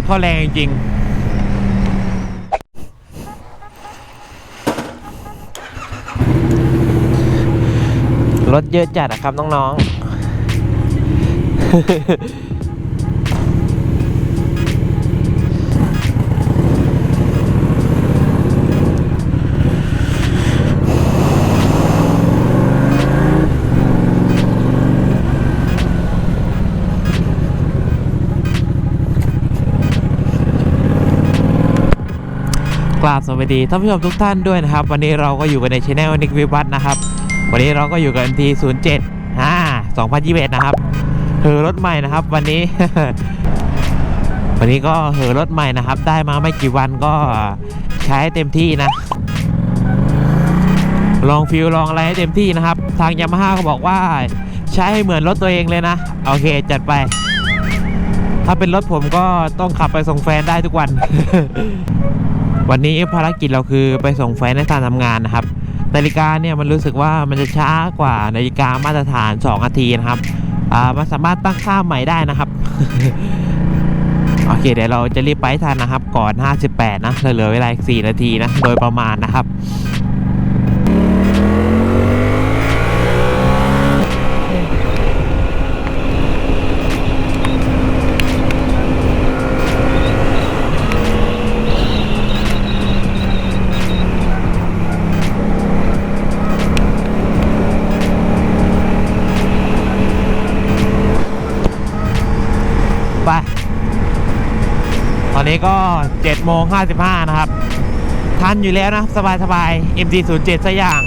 ถเขาแรงจริงรถเยอะจัดอะครับน้องๆ ราบสวัสดีท่านผู้ชมทุกท่านด้วยนะครับ วันนี้เราก็อยู่กันในช anel นิกวิวัฒน์นะครับ วันนี้เราก็อยู่กันที่07อ่า2021นะครับเหอรถใหม่นะครับ วันนี้ วันนี้ก็เหอรถใหม่นะครับ ได้มาไม่กี่วันก็ใช้เต็มที่นะ ลองฟิลลองอะไรให้เต็มที่นะครับ ทางยามาฮ่าก็บอกว่าใช้เหมือนรถตัวเองเลยนะ โอเคจัดไป ถ้าเป็นรถผมก็ต้องขับไปส่งแฟนได้ทุกวัน วันนี้ภารกิจเราคือไปส่งแฟนในสถานทำงานนะครับ นาฬิกาเนี่ยมันรู้สึกว่ามันจะช้ากว่านาฬิกามาตรฐาน2นาทีนะครับอ่ามันสามารถตั้งค่าใหม่ได้นะครับ โอเคเดี๋ยวเราจะรีบไปทันนะครับ ก่อน 58 นะเหลือเวลาอีก4นาทีนะ โดยประมาณนะครับ นี้ก็7โมง55 นะครับ ทันอยู่แล้วนะ สบายๆ MG07 สักอย่าง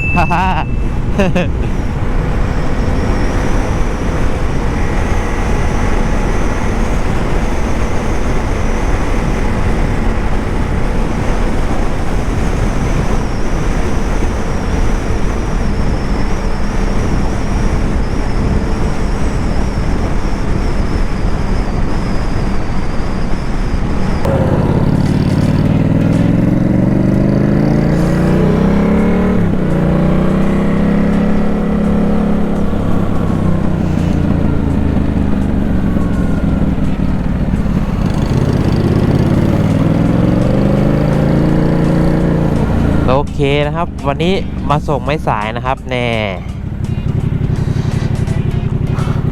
เคนะครับ วันนี้มาส่งไม่สายนะครับแน่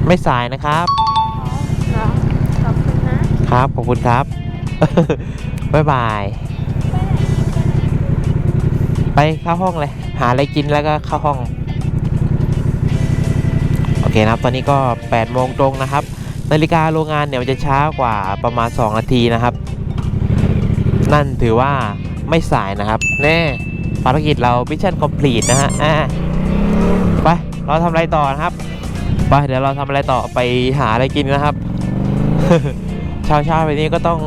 ไม่สายนะครับเหรอขอบคุณนะครับ ขอบคุณครับ บ๊ายบาย ไปเข้าห้องเลย หาอะไรกินแล้วก็เข้าห้อง โอเคนะครับ ตอนนี้ก็8โมงตรงนะครับ นาฬิกาโรงงานเนี่ยมันจะช้ากว่าประมาณ 2 นาทีนะครับ นั่นถือว่าไม่สายนะครับ แน่ ภารกิจเรามิชชั่นคอมพลีทนะฮะอ่าไปเราทำอะไรต่อนะครับไปเดี๋ยวเราทำอะไรต่อไปหาอะไรกินนะครับเช้าเช้าๆแบบนี้ก็ต้อง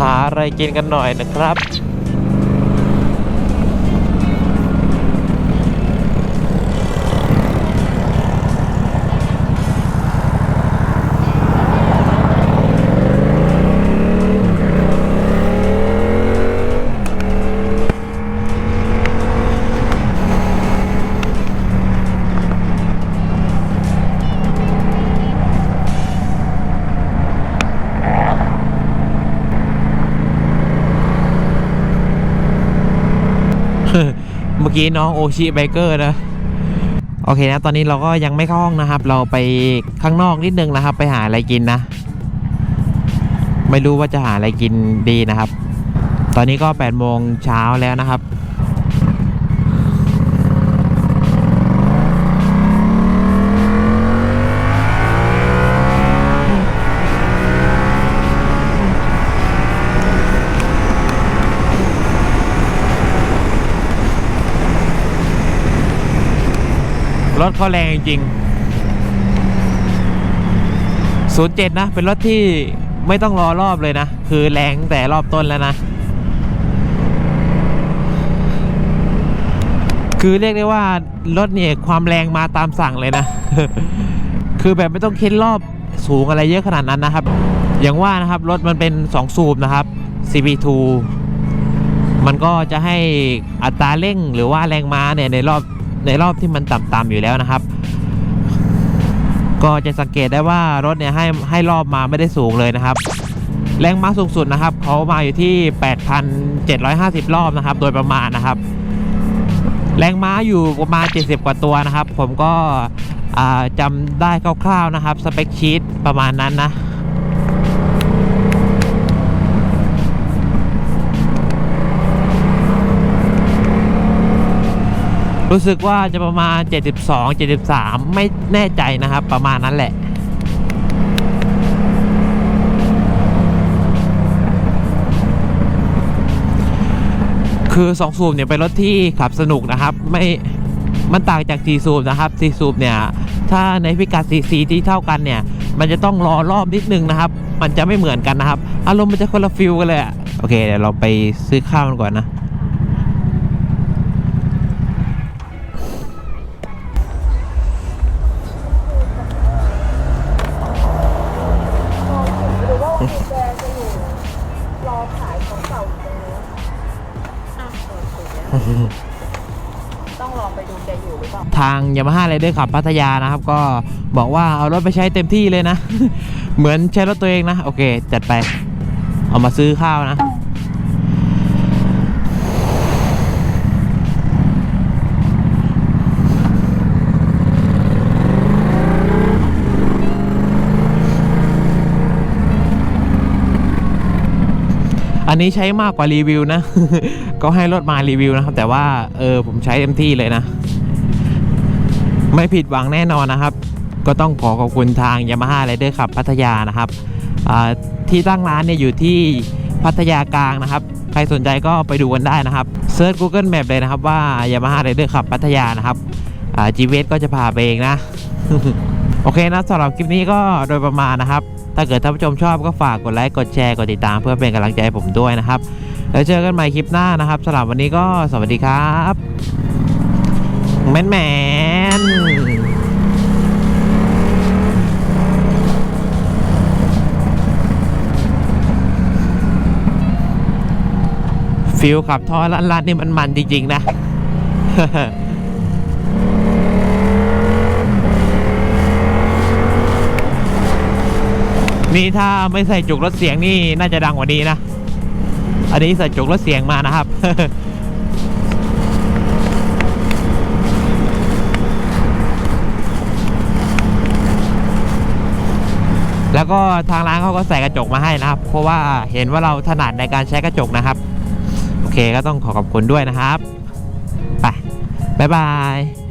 หาอะไรกินกันหน่อยนะครับ อกี้น้องโอชิไบเกอร์นะโอเคนะ ตอนนี้เราก็ยังไม่เข้าห้องนะครับ เราไปข้างนอกนิดนึงนะครับ ไปหาอะไรกินนะ ไม่รู้ว่าจะหาอะไรกินดีนะครับ ตอนนี้ก็8โมงเช้าแล้วนะครับ รถเขาแรงจริงๆ07นะ เป็นรถที่ไม่ต้องรอรอบเลยนะ คือแรงตั้งแต่รอบต้นแล้วนะ คือเรียกได้ว่า รถเนี่ยความแรงมาตามสั่งเลยนะ คือแบบไม่ต้องเค้นรอบสูงอะไรเยอะขนาดนั้นนะครับ อย่างว่านะครับ รถมันเป็น 2 สูบนะครับ CB2 มันก็จะให้อัตราเร่งหรือว่าแรงม้าเนี่ยในรอบ ในรอบที่มันต่ำๆอยู่แล้วนะครับ ก็จะสังเกตได้ว่ารถเนี่ยให้ให้รอบมาไม่ได้สูงเลยนะครับ แรงม้าสูงสุดนะครับเขามาอยู่ที่ 8,750 รอบนะครับ โดยประมาณนะครับ แรงม้าอยู่ประมาณ 70 กว่าตัวนะครับ ผมก็จำได้คร่าวๆนะครับสเปคชีตประมาณนั้นนะ รู้สึกว่าจะประมาณ 72 73 ไม่แน่ใจนะครับ ประมาณนั้นแหละ คือ 2 สูบเนี่ยเป็นรถที่ขับสนุกนะครับ ไม่มันต่างจาก4สูบนะครับ4สูบเนี่ย ถ้าในพิกัด CC ที่เท่ากันเนี่ย มันจะต้องรอรอบนิดนึงนะครับ มันจะไม่เหมือนกันนะครับ อารมณ์มันจะคนละฟิลกันเลยอะโอเคเดี๋ยวเราไปซื้อข้าวกันก่อนนะาทางยามาฮ่าไรเดอร์ขับพัทยานะครับ ก็บอกว่าเอารถไปใช้เต็มที่เลยนะ เหมือนใช้รถตัวเองนะ โอเค จัดไป เอามาซื้อข้าวนะอันนี้ใช้มากกว่ารีวิวนะ ก็ให้รถมารีวิวนะครับ แต่ว่าเออผมใช้เต็มที่เลยนะ ไม่ผิดหวังแน่นอนนะครับ ก็ต้องขอขอบคุณทาง Yamaha Rider ขับพัทยานะครับที่ตั้งร้านเนี่ยอยู่ที่พัทยากลางนะครับ ใครสนใจก็ไปดูกันได้นะครับเซิร์ช Google Map เลยนะครับว่า Yamaha Rider ขับพัทยานะครับอ่า GPS ก็จะพาไปเองนะ โอเคนะสำหรับคลิปนี้ก็โดยประมาณนะครับ ถ้าเกิดท่านผู้ชมชอบก็ฝากกดไลค์ กดแชร์ กดติดตามเพื่อเป็นกำลังใจให้ผมด้วยนะครับ แล้วเจอกันใหม่คลิปหน้านะครับสำหรับวันนี้ก็สวัสดีครับแมนแม ฟิลขับท่อลัดๆนี่มันมันจริง ๆ นะนี่ถ้าไม่ใส่จุกรถเสียงนี่น่าจะดังกว่านี้นะ อันนี้ใส่จุกรถเสียงมานะครับ แล้วก็ทางร้านเขาก็ใส่กระจกมาให้นะครับ เพราะว่าเห็นว่าเราถนัดในการใช้กระจกนะครับ เคก็ต้องขอขอบคุณด้วยนะครับ ไป บ๊ายบาย